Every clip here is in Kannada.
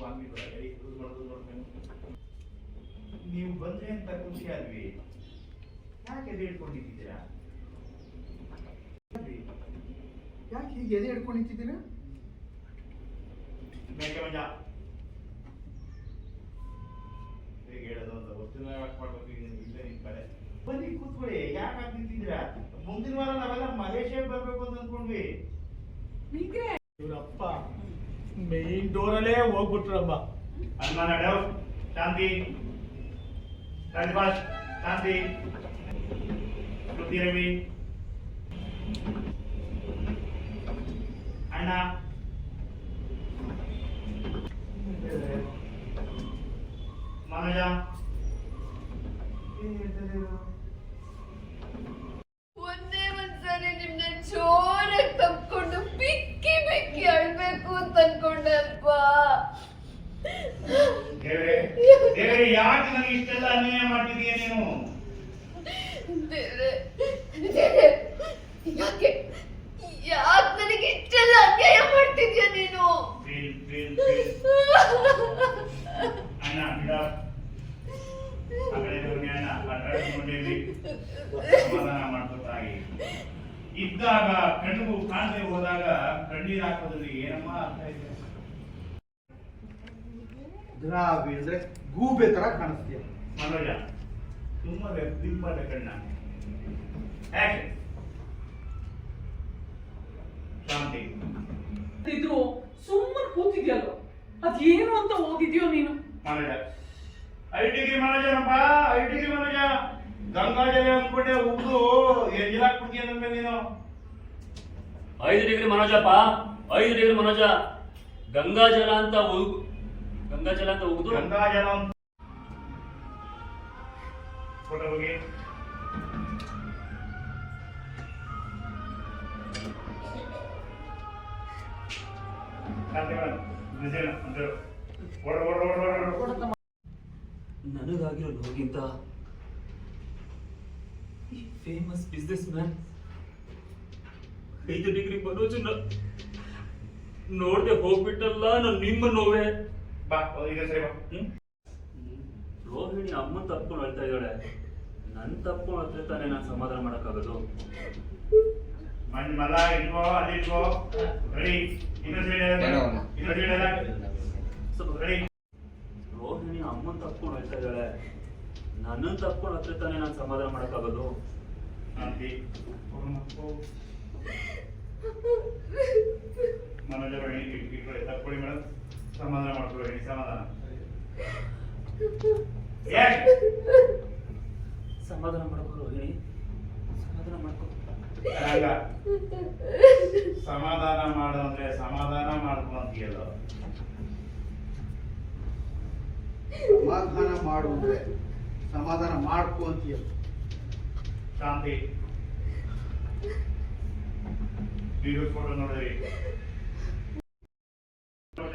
ವಾಂಗಿಗಳ ಹೇಳ್ಬೋದು. ನೋಡ್ಬೇಕು ನೀವು ಬಂದ್ರೆ ಅಂತ ಖುಷಿ ಆದ್ವಿ. ಯಾಕೆ ಎದೆ ಹಿಡ್ಕೊಂಡಿದ್ದೀರಾ ಯಾಕೆ ಹೀಗೆ ಎದೆ ಹಿಡ್ಕೊಂಡು ನಿಂತಿದ್ದೀರಾ? ಮೇಕೆ ಮಂಜ. ಹೇಗೆ ಹೇಳೋದು ಅಂತ ಗೊತ್ತಿಲ್ಲ ಯಾಕೆ ಮಾಡ್ಬೇಕು? ಈಗ ಇಲ್ಲೇ ನಿಮ್ ಕಡೆ. ಬನ್ನಿ ಕೂತ್ಕೊಳ್ಳಿ. ಯಾಕೆ ನಿಂತಿದ್ದೀರಾ? ಮುಂದಿನ ವಾರ ನಾವೆಲ್ಲ ಮಲೇಷ್ಯಾಗೆ ಬರ್ಬೇಕು ಅಂತ ಅನ್ಕೊಂಡ್ವಿ ಇವರಪ್ಪ ಮೇನ್ ಡೋರಲ್ಲೇ ಹೋಗ್ಬಿಟ್ರಮ್ಮ ಹನುಮಾನ ಡವ್ ಶಾಂತಿ ರಾಜಭಾಷ್ ಶಾಂತಿ ಶ್ರುತಿ ರವಿ ಅಣ್ಣ ಮನೋಜ ದೇವ್ರೇ ಯಾಕೆ ನನಗೆ ಇಷ್ಟೆಲ್ಲ ಅನ್ಯಾಯ ಮಾಡ್ತಿದೀಯ ನೀನು? ಯಾಕೆ ಯಾಕೆ ನನಗೆ ಇಷ್ಟೆಲ್ಲ ಅನ್ಯಾಯ ಮಾಡ್ತಿದ್ಯಾ ನೀನು? ಅಣ್ಣ ಬಿಡ. ಆ ಕಡೆ ಹೋಗಿ ಅಣ್ಣ ಕಟ್ಟಡದಲ್ಲಿ ಸಮಾಧಾನ ಮಾಡ್ಕೊತಾಗಿ. ಇದ್ದಾಗ ಕಣ್ಣು ಕಾಣದೆ ಹೋದಾಗ ಕಣ್ಣೀರ್ ಹಾಕೋದ್ರಲ್ಲಿ ಏನಮ್ಮ ಅರ್ಥ ಇದೆ? ದ್ರಾವಿ ಅಂದ್ರೆ ಗೂಬೆ ತರ ಕಾಣಿಸ್ತೀಯ. ಮನೋಜ ತುಂಬಾ ಬಿಂಬದ ಕಣ್ಣ. ಶಾಂತಿ. ಇದ್ರು ಸುಮ್ಮನೆ ಕೂತಿದ್ಯಲ್ಲ? ಅದೇನು ಅಂತ ಓದಿದ್ಯೋ ನೀನು? ಮನೋಜ. ಐ ಡಿಗ್ರಿ ಮನೋಜನಪ್ಪ ಐ ಡಿಗ್ರಿ ಮನೋಜ. ಗಂಗಾಜಲ ಅಂದ್ಬಿಟ್ಟೆ ಉಗ್ದು ಎಂಜಿಲಾಕ್ಬಿಡ್ತೀಯ ನನ್ನ ಮೇಲೆ ನೀನು? ಐದು ಡಿಗ್ರಿ ಮನೋಜಪ್ಪ ಐದು ಡಿಗ್ರಿ ಮನೋಜ. ಗಂಗಾಜಲ ಅಂತ ಉಗ್ ಗಂಗಾಜಲ. ಅಂತ ಉಗ್ದು ಗಂಗಾಜಲ ಅಂತ ಫೋಟೋ ಹೋಗಿ ನನಗಾಗಿರೋ ನೋಗಿಂತ ಈ ಫೇಮಸ್ ಬಿಸ್ನೆಸ್ ಮ್ಯಾನ್ ಐದು ಡಿಗ್ರಿ ಮನೋಜನ ನೋಡ್ದೆ ಹೋಗ್ಬಿಟ್ಟಲ್ಲ ನಾನು ನಿಮ್ಮ ನೋವೇ. ಬಾ ಈಗ ಸರಿ ಬಾ. ಹ್ಮ್? ರೋಹಿಣಿ ಅಮ್ಮನ್ ತಪ್ಕೊಂಡು ಹೇಳ್ತಾ ಇದ್ದಾಳೆ. ನನ್ ತಪ್ಕೊಂಡು ಹತ್ರ ತಾನೇ ನಾನು ಸಮಾಧಾನ ಮಾಡಕ್ಕಾಗೋದು. ಮಣ್ ಮಲ ಇಟ್ಕೋ ಅಲ್ಲಿ ಇಟ್ಕೋ ರೆಡಿ. ಇನ್ನೊಂದು ಸೈಡ್ ಇನ್ನೊಂದು ಸೈಡ್ ಸ್ವಲ್ಪ ರೆಡಿ. ರೋಹಿಣಿ ಅಮ್ಮನ್ ತಪ್ಕೊಂಡು ಹೇಳ್ತಾ ಇದ್ದಾಳೆ. ನನ್ನ ತಪ್ಕೊಂಡು ಹತ್ರ ತಾನೇ ನಾನು ಸಮಾಧಾನ ಮಾಡಕ್ಕಾಗೋದು. ಮನೋಜ ಇಟ್ಕೊಳ್ಳಿ ತಕ್ಕೊಳ್ಳಿ ಮೇಡಮ್. ಸಮಾಧಾನ ಮಾಡ್ಕೊಳ್ಳಿ ಸಮಾಧಾನ. ಸಮಾಧಾನ ಮಾಡ್ಕೋ ರೋಹಿಣಿ. ಸಮಾಧಾನ ಮಾಡ್ಕೋ. ಸಮಾಧಾನ ಮಾಡು ಅಂದ್ರೆ ಸಮಾಧಾನ ಮಾಡ್ಕೊ ಅಂತೀಯಲ್ಲ. ಸಮಾಧಾನ ಮಾಡು ಅಂದ್ರೆ ಸಮಾಧಾನ ಮಾಡ್ಕೊ ಅಂತೀಯ. ಶಾಂತಿ. ನೀವು ಫೋಟೋ ನೋಡಿದ್ರಿ ಬಂದ್ಮೇಲೆ ಇನ್ನೊಂದು ಹೇಳ್ತಾರೆ ಬಂದ್ರೆ ಅಂತ ಹೇಳ್ತಾರೆ Action. ನಿಮ್ಮಮ್ಮ ಮೈಂಡ್ ಯಾರು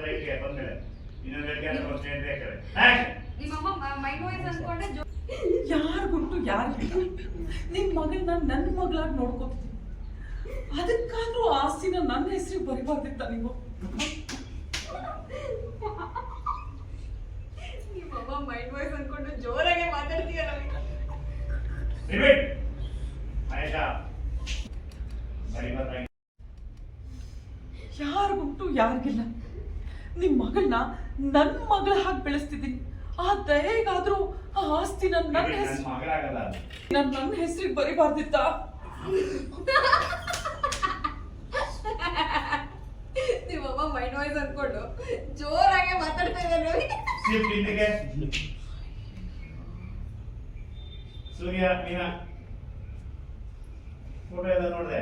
ಯಾರಿಗುಂಟು ಯಾರಿಗಿಲ್ಲ ನಿನ್ ಮಗಳನ್ನ ನನ್ನ ಮಗಳಾಗಿ ನೋಡ್ಕೋತೀನಿ. ಅದಕ್ಕಾದ್ರೂ ಆಸ್ತಿನ ನನ್ನ ಹೆಸರಿಗೆ ಬರಿಬಾರ್ದಿತ್ತ ನೀವು? ನಿಮ್ಮಮ್ಮ ಮೈಂಡ್ ವಾಯ್ಸ್ ಅನ್ಕೊಂಡು ಜೋರಾಗೆ ಮಾತಾಡ್ತೀಯ. ಮಹೇಶ ಗುಟ್ಟು ಯಾರಿಗುಂಟು ಯಾರಿಗಿಲ್ಲ. ನಿಮ್ ಮಗಳನ್ನ ನನ್ನ ಮಗಳ ಹಾಗೆ ಬೆಳೆಸ್ತಿದ್ದೀನಿ. ಆ ದಯೆಗಾದ್ರೂ ಆ ಆಸ್ತಿ ನನ್ನ ನನ್ನ ಹೆಸರು. ನನ್ನ ನನ್ನ ಹೆಸರಿಗೆ ಬರಿಬಾರ್ದಿತ್ತ? ನಿಮ್ಮಮ್ಮ ಮೈಂಡ್ ವಾಯ್ಸ್ ಅನ್ಕೊಂಡು ಜೋರಾಗೆ ಮಾತಾಡ್ತಾ ಇದ್ದಾರೆ ಸೂರ್ಯ ಮೀನಾ. ಫೋಟೋ ಎಲ್ಲ ನೋಡಿದೆ.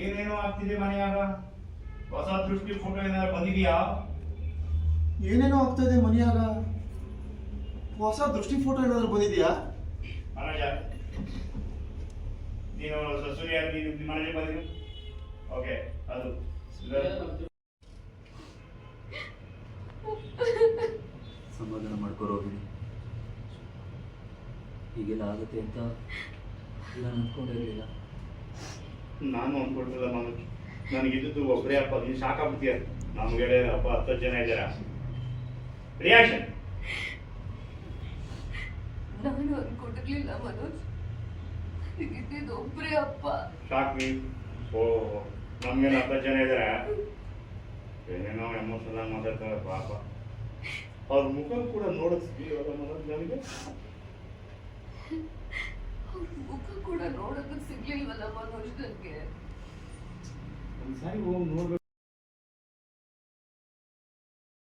ಏನೇನೋ ಆಗ್ತಿದೆ ಮನೆಯಾಗ? ಹೊಸ ದೃಷ್ಟಿ ಫೋಟೋ ಏನಾದ್ರು ಬಂದಿದೆಯಾ? ಏನೇನೋ ಆಗ್ತದೆ ಮನೆಯಾಗ. ಹೊಸ ದೃಷ್ಟಿ ಫೋಟೋ ಏನಾದ್ರು ಬಂದಿದೆಯಾ? ಮನೋಜ ನೀನು ಸೂರ್ಯ ನೀನು ನಿಮ್ಮ ಮನೆಗೆ ಬಂದಿದ್ದು ಓಕೆ ಅದು. ಸಮಾಧಾನ ಮಾಡ್ಕೋ ರೋಹಿಣಿ. ಹೀಗೆಲ್ಲ ಆಗುತ್ತೆ ಅಂತ ನಾನು ಅನ್ಕೊಂಡಿರ್ಲಿಲ್ಲ ನಾನು ಅನ್ಕೊಳ್ತಿಲ್ಲ ಮನೋಜ್ ನನಗಿದ್ದು ಒಬ್ಬರೇ ಅಪ್ಪ ನೀನು ಸಾಕಾಗ್ಬಿಡ್ತೀಯ? ನಮ್ಗೆ ಅಪ್ಪ ಹತ್ತು ಜನ ಇದ್ದಾರ? ರಿಯಾಕ್ಷನ್ ನಾನು ಅನ್ಕೊಂಡಿರ್ಲಿಲ್ಲ ಮನೋಜ್. ಇದ್ದಿದ್ದು ಒಬ್ಬರೇ ಅಪ್ಪ. ಶಾಕ್ ಮೀ ಓ ನಮ್ಗೇನು ಹತ್ತು ಜನ ಇದ್ದಾರೆ? ಏನೇನೋ ಎಮೋಷನಲ್ ಆಗಿ ಮಾತಾಡ್ತಾರೆ ಪಾಪ. ಅವ್ರ ಮುಖ ಕೂಡ ನೋಡಕ್ ಸಿಗ್ಲಿಲ್ಲ ಮನೋಜ್ ನನಗೆ? ಅವ್ರ ಮುಖ ಕೂಡ ನೋಡೋದಕ್ಕೆ ಸಿಗ್ಲಿಲ್ವಲ್ಲ ಮನೋಜ್ ನನ್ಗೆ? ಒಂದ್ಸಾರಿ ಹೋಗಿ ನೋಡ್ಬೇಕು.